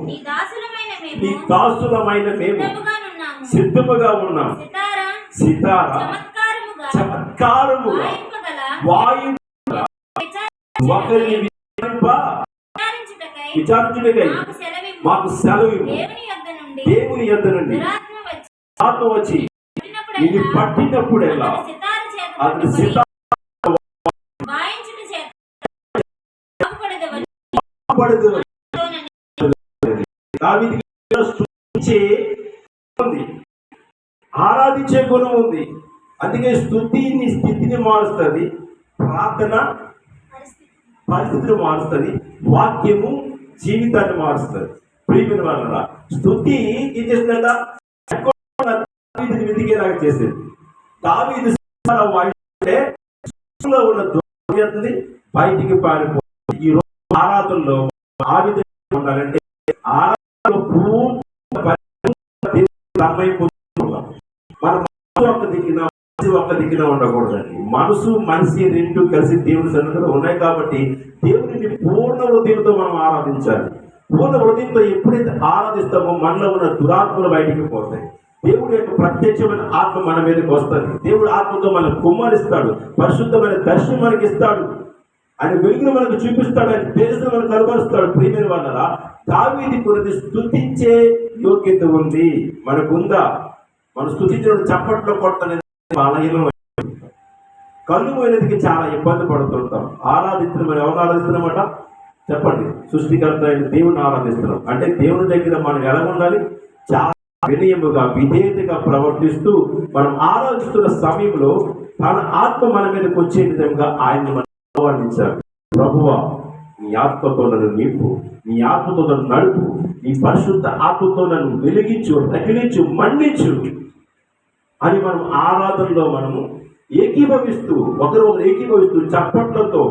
నీ దాసులమైన మేము సిద్ధముగా ఉన్నాం సితార చమత్కారముగా వాయు ఒకరిని విచారించుటకై మాకు సెలవు. దేవుని యొద్ద నుండి ఆత్మ వచ్చి ఇది పట్టినప్పుడెల్లా పట్టినప్పుడెల్లా అతని సితార పడదు దావీదుకి స్తుతించే ఉంది. ఆరాధించే గుణం ఉంది. అందుకే స్థుతి నీ స్థితిని మారుస్తుంది ప్రార్థన పరిస్థితిని మారుస్తుంది వాక్యము జీవితాన్ని మారుస్తుంది. ప్రియమైన వాళ్ళ స్థుతి ఏం చేస్తుందంట వెతికేలాగా చేసేది. దావీదు సితారా ఉన్న దూరం బయటికి పారిపోతుంది. ఈ రోజు ఆరాధనలో ఆవిధంగా ఉండాలంటే ఆరా పూర్తి మనసు ఒక దిక్కున ఉండకూడదండి మనసు మనిషి రెండు కలిసి దేవుని సన్నిధిలో ఉన్నాయి కాబట్టి దేవుడిని పూర్ణ హృదయంతో మనం ఆరాధించాలి. పూర్ణ హృదయంతో ఎప్పుడైతే ఆరాధిస్తామో మనలో ఉన్న దురాత్మలు బయటికి పోతాయి. దేవుడి యొక్క ప్రత్యక్షమైన ఆత్మ మన మీదకి వస్తుంది. దేవుడు ఆత్మతో మనం కుమ్మరిస్తాడు. పరిశుద్ధమైన దర్శనం మనకి ఇస్తాడు. ఆయన వెలుగును మనకు చూపిస్తాడు ఆయన తేజస్సును మనకు కనబరుస్తాడు. ప్రియమైన వాళ్ళ దావీది కొద్ది స్థుతించే యోగ్యత ఉంది. మనకుందా? మనం స్థుతించడం చప్పట్లో కొట్టలేదు బలహీనం కళ్ళు పోయినదికి చాలా ఇబ్బంది పడుతుంటాం. ఆరాధిస్తున్నాం మనం ఎవరు ఆరాధిస్తున్నామట చెప్పండి. సృష్టికర్త అయిన దేవుని ఆరాధిస్తున్నాం. అంటే దేవుని దగ్గర మనం ఎలా ఉండాలి? చాలా వినయముగా విధేయతగా ప్రవర్తిస్తూ మనం ఆరాధిస్తున్న సమయంలో తన ఆత్మ మన మీదకి వచ్చే విధంగా ఆయన్ని మనం ప్రభువ ప్రభువా నీ ఆత్మతో నన్ను నింపు నీ ఆత్మతో నన్ను నడుపు నీ పరిశుద్ధ ఆత్మతో నన్ను వెలిగించు రగిలించు మండించు అని మనం ఆరాధనలో మనము ఏకీభవిస్తూ ఒకరు ఏకీభవిస్తూ చప్పట్లతో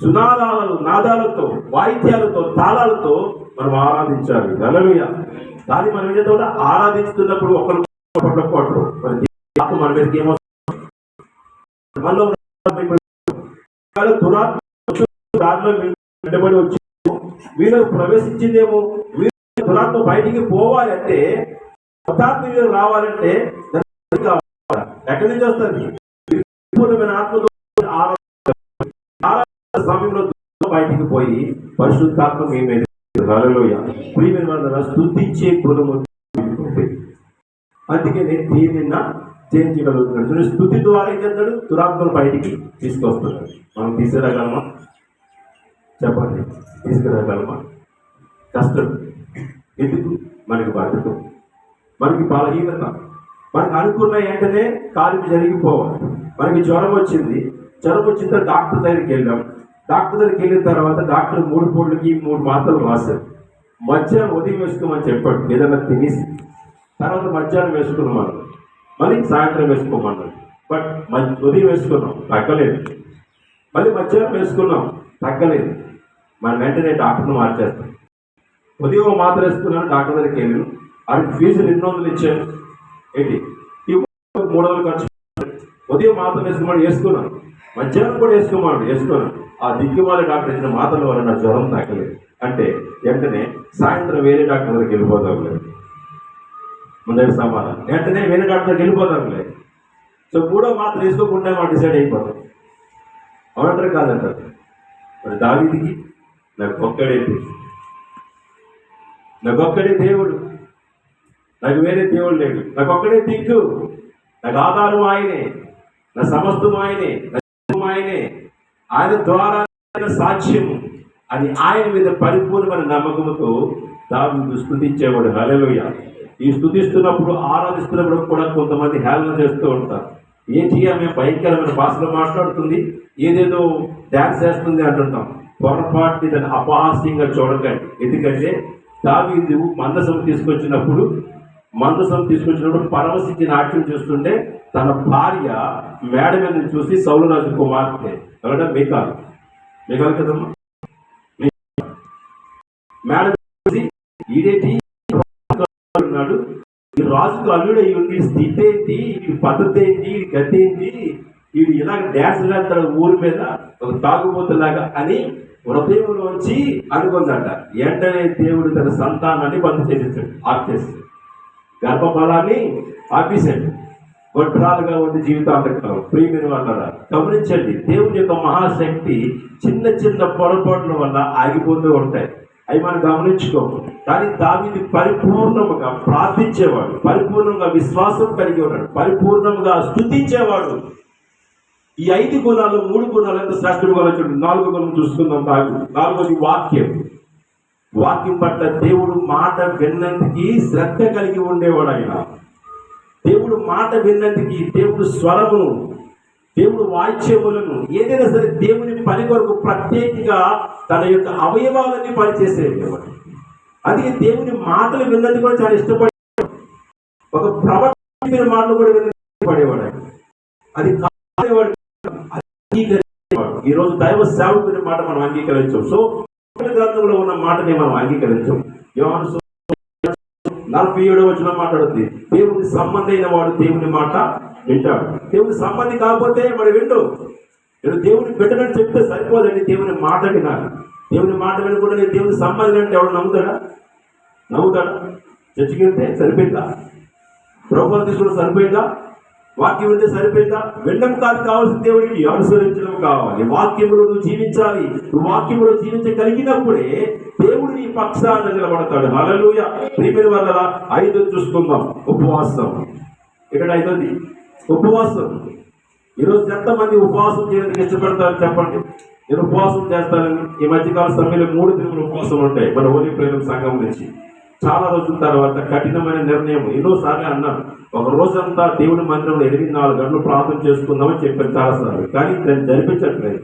సునాదాలు నాదాలతో వాయిద్యాలతో తాళాలతో మనం ఆరాధించాలి. గలలుయ దాన్ని మనం మీద కూడా ఆరాధిస్తున్నప్పుడు ఒకరు చప్పట్లు కొట్టరు. మరి మన మీదకి ఏమో మనలో దారిలో వెంటబడి వచ్చి వీళ్ళకు ప్రవేశించిందేమో? వీళ్ళు దురాత్మ బయటికి పోవాలంటే పదార్థం మీద రావాలంటే ఎక్కడి నుంచి వస్తుంది పరిపూర్ణమైన ఆత్మతో సమయంలో బయటికి పోయి పరిశుద్ధాత్మ మీ మీద హల్లెలూయా. గుణము అందుకే నేను దీనిన్న చేయించగలుగుతున్నాడు. చూడండి, స్థుతి ద్వారా ఏం చేస్తాడు? బయటికి తీసుకొస్తున్నాడు. మనం తీసుకురాగలమా? చెప్పండి. తీసుకురాగలమా? కష్టం. ఎందుకు? మనకి బాధ్యత. మనకి బలహీనత. మనకు అనుకున్న వెంటనే కాలుపు జరిగిపోవాలి. మనకి జ్వరం వచ్చింది. జ్వరం వచ్చిన తర్వాత డాక్టర్ దగ్గరికి వెళ్ళాం. డాక్టర్ దగ్గరికి వెళ్ళిన తర్వాత డాక్టర్ మూడు పూటలకి మూడు మాత్రలు రాశారు. మధ్యాహ్నం ఉదయం వేసుకోమని చెప్పాడు. ఏదైనా తినేసి. తర్వాత మధ్యాహ్నం వేసుకున్నాం మళ్ళీ సాయంత్రం వేసుకోమన్నాడు. బట్ మ- ఉదయం వేసుకున్నాం తగ్గలేదు. మళ్ళీ మధ్యాహ్నం వేసుకున్నాం తగ్గలేదు. మన వెంటనే డాక్టర్ని మార్చేస్తాం. ఉదయం మాత్రం మాత్ర వేసుకున్నాను డాక్టర్ దగ్గరికి వెళ్ళాను. వాడికి ఫీజులు ఎన్ని వందలు ఇచ్చాను. ఏంటి? ఈ మూడు వందలు ఖర్చు ఉదయం మాత్ర వేసుకోమని వేసుకున్నాను. మధ్యాహ్నం కూడా వేసుకోమన్నాడు వేసుకున్నాను ఆ దిక్కుమాల డాక్టర్ ఇచ్చిన మాటల వల్ల నా జ్వరం తగ్గలేదు. అంటే వెంటనే సాయంత్రం వేరే డాక్టర్ దగ్గరికి వెళ్ళిపోతాం లేదు ముందరి సమాధానం. వెంటనే వేరే డాక్టర్ సో మూడో మాత్రం వేసుకోకుండా మనం డిసైడ్ అయిపోతాం అవునంటారు కాదంటారు. మరి దావిదికి నాకు ఒక్కడే నాకు ఒక్కడే దేవుడు. నాకు వేరే దేవుడు లేడు. నాకు ఒక్కడే దిక్కు. నాకు ఆధారం ఆయనే. నా సమస్తం ఆయనే. ఆయనే. ఆయన ద్వారా సాక్ష్యం సాక్ష్యము. అని ఆయన మీద పరిపూర్ణమైన నమ్మకంతో దావి స్థుతించేవాడు. హల్లెలూయ. ఈ స్థుతిస్తున్నప్పుడు ఆరాధిస్తున్నప్పుడు కూడా కొంతమంది హేళన చేస్తూ ఉంటారు. ఏంటి ఆమె భయంకరమైన భాషలో మాట్లాడుతుంది ఏదేదో డ్యాన్స్ చేస్తుంది అంటుంటాం. పొరపాటుని దాన్ని అపహాస్యంగా చూడకండి. ఎందుకంటే దావీదు మందసం తీసుకొచ్చినప్పుడు మందసం తీసుకొచ్చినప్పుడు పరవశించి నాట్యం చేస్తుంటే తన భార్య మేడ మీద చూసి సౌలరాజు కుమార్తె. ఎవరంటే? మేకాలు. మేకాలు కదమ్మా? మేడ చూసి ఈడేటి? రాజుకు అల్లుడై ఉండి స్థితి ఏంటి ఈ పద్ధతి ఏంటి ఈ గతి ఏంటి వీడు ఇలా డ్యాన్స్ వెళ్తాడు ఊరి మీద ఒక తాగుబోతులాగా అని హృదయంలోంచి అనుకుందట వెంటనే దేవుడు తన సంతానాన్ని బంద్ చేసేసాడు ఆఫ్ చేసాడు గర్భఫలాన్ని ఆపేశాడు. గొడ్రాలుగా ఉండి జీవితాంతకాలం. ప్రియమైన వాళ్ళ గమనించండి దేవుని యొక్క మహాశక్తి చిన్న చిన్న పొరపాట్ల వల్ల ఆగిపోతూ ఉంటాయి. అవి మనం గమనించుకోము. కానీ దావిది పరిపూర్ణముగా ప్రార్థించేవాడు పరిపూర్ణంగా విశ్వాసం కలిగి ఉన్నాడు పరిపూర్ణంగా స్థుతించేవాడు. ఈ ఐదు గుణాలు మూడు గుణాలు ఎంత శ్రేష్ఠుడు చూడండి నాలుగు గుణం చూసుకుందాం తాగు. నాలుగోది వాక్యం. వాక్యం పట్ల దేవుడు మాట విన్నందుకు శ్రద్ధ కలిగి ఉండేవాడు ఆయన. దేవుడు మాట విన్నందుకు దేవుడు స్వరమును దేవుడు వాయిద్యములను ఏదైనా సరే దేవుని పని కొరకు ప్రత్యేకంగా తన యొక్క అవయవాలన్నీ పనిచేసేవాడు అందుకే దేవుని మాటలు విన్నది కూడా చాలా ఇష్టపడే ఒక ప్రవర్తన మాటలు కూడా విన్నది అది కాదేవాడు అంగీకరించేవాడు. ఈ రోజు దైవ సేవకుని మాట మనం అంగీకరించాం. సో గ్రంథంలో ఉన్న మాటని మనం అంగీకరించాం. యోహాను నలభై ఏడవ వచ్చిన మాట్లాడుతుంది. దేవుని సంబంధమైన వాడు దేవుని మాట వింటాడు దేవుని సంబంధి కాకపోతే మరి విండు. నేను దేవుని పెట్టనని చెప్తే సరిపోదండి దేవుని మాట వినాలి దేవుని మాట వినకుండా నేను దేవుని సంబంధి అంటే ఎవడు నమ్ముతాడా? నమ్ముతాడా? చర్చికి వెళ్తే సరిపోయిందా? ప్రభుత్వం తీసుకుంటే సరిపోయిందా? వాక్యం వింటే సరిపోయిందా? వినడం కాదు కావాల్సిన దేవుడికి అనుసరించడం కావాలి. వాక్యములు నువ్వు జీవించాలి. నువ్వు వాక్యములు జీవించగలిగినప్పుడే దేవుడు నీ పక్షాన నిలబడతాడు. హలలుయ ప్రియమైన వల్ల ఐదు చూసుకుందాం. ఉపవాసం. ఇక్కడ ఐదోది? ఉపవాసం. ఈరోజు ఎంతమంది ఉపవాసం చేయడానికి ఇష్టపడతారు చెప్పండి. నేను ఉపవాసం చేస్తానని ఈ మధ్యకాల సమయంలో మూడు దినములు ఉపవాసం ఉంటాయి. మన ఓలి ప్రేమ సంఘం నుంచి. చాలా రోజుల తర్వాత కఠినమైన నిర్ణయం ఎన్నోసార్లు అన్నాను. ఒక రోజంతా దేవుని మందిరంలో ఎనిమిది నాలుగు గంటలు ప్రార్థన చేసుకుందామని చెప్పాను చాలాసార్లు. కానీ దాన్ని జరిపించట్లేదు.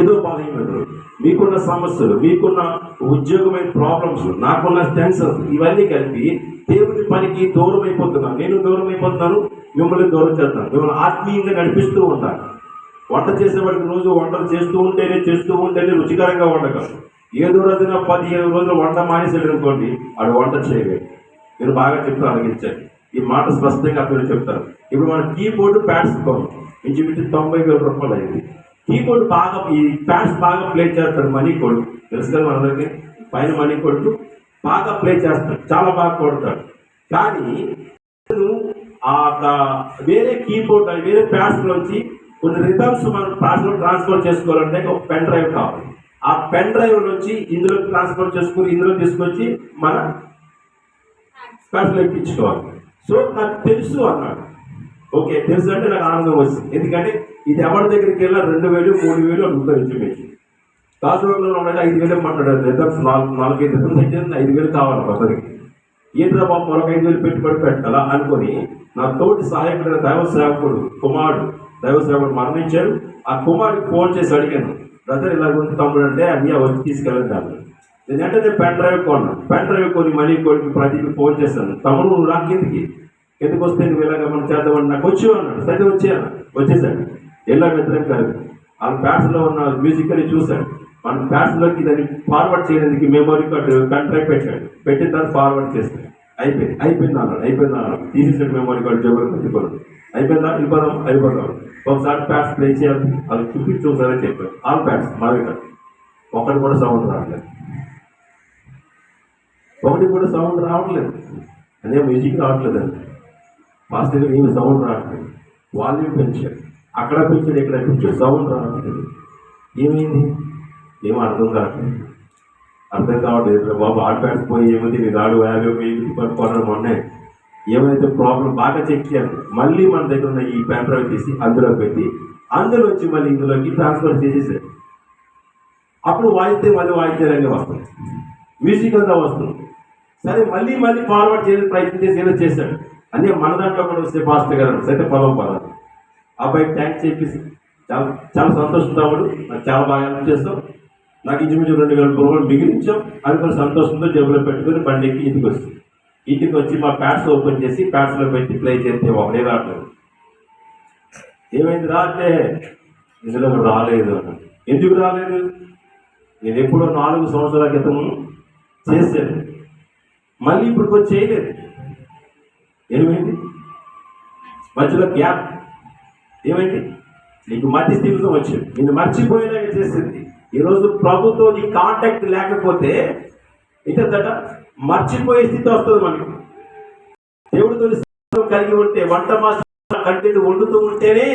ఏదో బాధలు మీకున్న సమస్యలు మీకున్న ఉద్యోగమైన ప్రాబ్లమ్స్ నాకున్న టెన్షన్స్ ఇవన్నీ కలిపి దేవుని పనికి దూరం అయిపోతున్నాను నేను దూరం అయిపోతున్నాను మిమ్మల్ని దూరం చేస్తాను. మిమ్మల్ని ఆత్మీయంగా నడిపిస్తూ ఉంటాను. వంట చేసేవాడికి రోజు వంటలు చేస్తూ ఉంటేనే చేస్తూ ఉంటేనే రుచికరంగా వండగలరు ఏదో రోజున పదిహేను రోజులు వంట మానేసాడు అనుకోండి ఆడు వంట చేయలేదు. నేను బాగా చెప్తాను అడిగించాను ఈ మాట స్పష్టంగా అక్కడ చెప్తారు. ఇప్పుడు మన కీబోర్డు ప్యాడ్స్ కొనం ఇంచుమించు తొంభై వేల రూపాయలు అయింది. కీబోర్డ్ బాగా ఈ ప్యాడ్స్ బాగా ప్లే చేస్తాడు మనీ కొడు. తెలుసు కదా మనందరికీ? పైన మనీ కొడుతూ బాగా ప్లే చేస్తాడు చాలా బాగా కొడతాడు కానీ ఆ వేరే కీబోర్డ్ వేరే ప్యాడ్స్ నుంచి కొన్ని రిథమ్స్ మనం ప్యాడ్స్ ట్రాన్స్ఫర్ చేసుకోవాలంటే ఒక పెన్ డ్రైవ్ కావాలి. ఆ పెన్ డ్రైవ్ నుంచి ఇందులో ట్రాన్స్ఫర్ చేసుకుని ఇందులో తీసుకొచ్చి మన ప్యాడ్స్లో ఎక్కించుకోవాలి. సో నాకు తెలుసు అన్నాడు. ఓకే తెలుసు అంటే నాకు ఆనందం వచ్చింది ఎందుకంటే ఇది ఎవరి దగ్గరికి వెళ్ళినా రెండు వేలు మూడు వేలు అడుగుతారు ఇంచుమించు కాసులో ఉన్నది ఐదు వేలు మాట్లాడారు. దగ్గర నాలుగు నాలుగైదు రిథమ్స్ అయితే ఐదు వేలు కావాలి ఒకరికి ఏంద్రా బాబు మరొక ఐదు వేలు పెట్టుబడి పెట్టాలా అనుకొని నా తోటి సహాయకుడైన దైవ సేవకుడు కుమారుడు దైవ సేవకుడు మరణించాడు. ఆ కుమారుడికి ఫోన్ చేసి అడిగాను బ్రదర్ ఇలా ఉంది తమ్ముడు అంటే అన్నీ వచ్చి తీసుకెళ్ళండి నేను వెంటనే పెన్ డ్రైవ్ కొన్నాను. పెన్ డ్రైవ్ కొని మనీ కొడుకు ప్రతికి ఫోన్ చేశాను. తమ్ముడు నువ్వు రా కిందికి ఎందుకు వస్తే నువ్వు ఇలాగ మనం చేద్దామని నాకు వచ్చి అన్నాడు. సరే వచ్చాను వచ్చేసాడు. ఎలా మిత్రం వాళ్ళ ఆ ప్యాడ్స్లో ఉన్న మ్యూజిక్ అని చూశాడు. మన ప్యాడ్స్లోకి దాన్ని ఫార్వర్డ్ చేయడానికి మెమరీ కార్డు కంట్రాక్ట్ పెట్టాడు. పెట్టిన తర్వాత ఫార్వర్డ్ చేస్తాడు అయిపోయింది. అయిపోయింది అన్నాడు. అయిపోయింది అన్నాడు. తీసేసాడు మెమోరీ కార్డు జబ్బులు పెట్టుకోవడం అయిపోయిందా? వెళ్ళిపోదాం అయిపోదాం ఒకసారి ప్యాడ్స్ ప్లే చేయాలి. అది చూపించి ఒకసారి చెప్పాడు. ఆల్ ప్యాడ్స్ మావి కాదు. ఒకటి కూడా సౌండ్ రావట్లేదు. ఒకటి కూడా సౌండ్ రావట్లేదు. అదే మ్యూజిక్ రావట్లేదు. అండి ఫాస్ట్గా ఏమి సౌండ్ రావట్లేదు. వాల్యూమ్ పెంచాడు. అక్కడ కూర్చొని ఇక్కడ పెంచాడు సౌండ్ రావట్లేదు. ఏమైంది? ఏం అర్థం కావట్లేదు. అర్థం కావట్లేదు బాబు ఆడపాడు పోయి ఏమైంది? నీ దాడు యాభై వెయ్యి పట్టుకోవడం మొన్నే. ఏమైతే ప్రాబ్లం బాగా చెక్ చేయాలి. మళ్ళీ మన దగ్గర ఉన్న ఈ పేపర్ తీసి అందులో పెట్టి అందులో వచ్చి మళ్ళీ ఇందులోకి ట్రాన్స్ఫర్ చేసేసాడు అప్పుడు వాయిస్తే మళ్ళీ వాయించడానికి వస్తుంది. మ్యూజిక్ అంతా వస్తుంది. సరే మళ్ళీ మళ్ళీ ఫార్వర్డ్ చేయడానికి ప్రయత్నం చేసి ఏదో చేశాడు. అన్నీ మన దాంట్లో కూడా వస్తే ఫాస్ట్ గారు సరే పొలం పదాలు అబ్బాయి ట్యాంక్ చేపించి చాలా చాలా సంతోషంతో వాడు నాకు చాలా బాగా హెల్ప్ చేస్తాం. నాకు ఇంచుమించు రెండు వేల రూపాయలు మిగిలించాం. అనుకుని సంతోషంతో జేబులో పెట్టుకుని బండికి ఇంటికి వస్తుంది ఇంటికి వచ్చి మా ప్యాడ్స్ ఓపెన్ చేసి ప్యాడ్స్లో పెట్టి ప్లే చేస్తే ఒకటే రావట్లేదు ఏమైంది రాట్లే ఇందులో రాలేదు అన్నాడు. ఎందుకు రాలేదు? నేను ఎప్పుడో నాలుగు సంవత్సరాల క్రితం చేశాను. మళ్ళీ ఇప్పుడు వచ్చి చేయలేదు. ఏమైంది? మధ్యలో గ్యాప్ ఏమైంది? నీకు మధ్య స్థితితో వచ్చింది. నిన్ను మర్చిపోయేలాగా చేసింది? ఈరోజు ప్రభుతో నీ కాంటాక్ట్ లేకపోతే ఏంటంట మర్చిపోయే స్థితి వస్తుంది మనకి. దేవుడితో సంబంధం కలిగి ఉంటే వంట మాస్టర్ కంటెంట్ వండుతూ ఉంటేనే